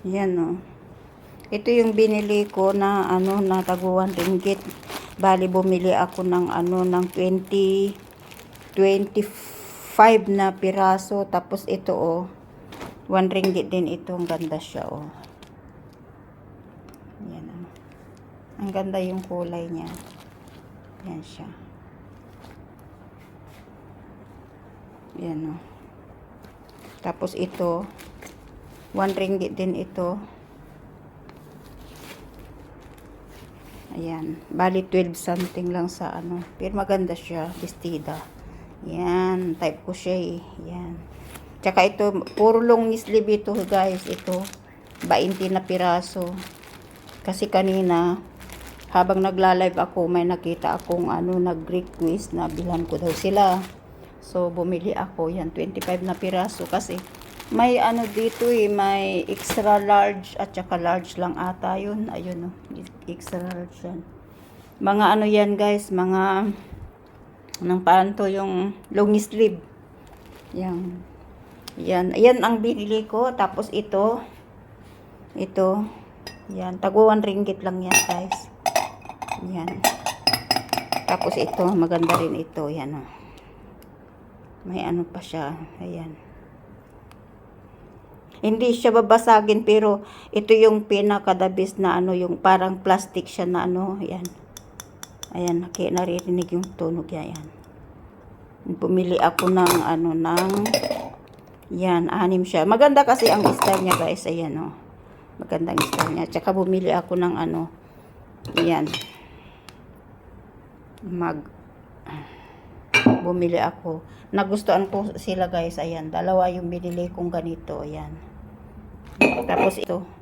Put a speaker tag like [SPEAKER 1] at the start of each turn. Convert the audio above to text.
[SPEAKER 1] Yan o. Ito yung binili ko na ano na taguan ringgit. Bali bumili ako ng ano ng 20 25 na piraso tapos ito oh 1 ringgit din ito ang ganda siya oh. Yan oh. Ang ganda yung kulay niya. Yan siya. Yan oh. Tapos ito 1 ringgit din ito. Ayan. Bali 12 something lang sa ano. Pero maganda siya. Bestida. Yan. Type ko siya eh. Yan. Tsaka ito, puro long sleeve ito guys. Ito. 20 na piraso. Kasi kanina, habang nagla-live ako, may nakita akong ano, nag-request na bilhan ko daw sila. So, bumili ako. Yan, 25 na piraso. Kasi, may ano dito eh, may extra large at saka large lang ata yun. Ayun oh, extra large yan. Mga ano yan guys, mga nang paano to yung long sleeve. Yan. Yan, yan ang binili ko. Tapos ito, ito, yan, taguan ringgit lang yan guys. Yan. Tapos ito, maganda rin ito. Yan oh. May ano pa siya. Ayan. Hindi siya babasagin pero ito yung pinakadabis na ano yung parang plastic siya na ano. Ayan. Ayan, kaya naririnig yung tunog yan. Ayan. Pumili ako ng ano ng yan, anim siya. Maganda kasi ang style niya guys. Ayan oh. Maganda ang style niya. Tsaka bumili ako ng ano. Yan. Mag bumili ako. Nagustuhan ko sila guys. Ayan. Dalawa yung binili kong ganito. Ayan. Tapos ito.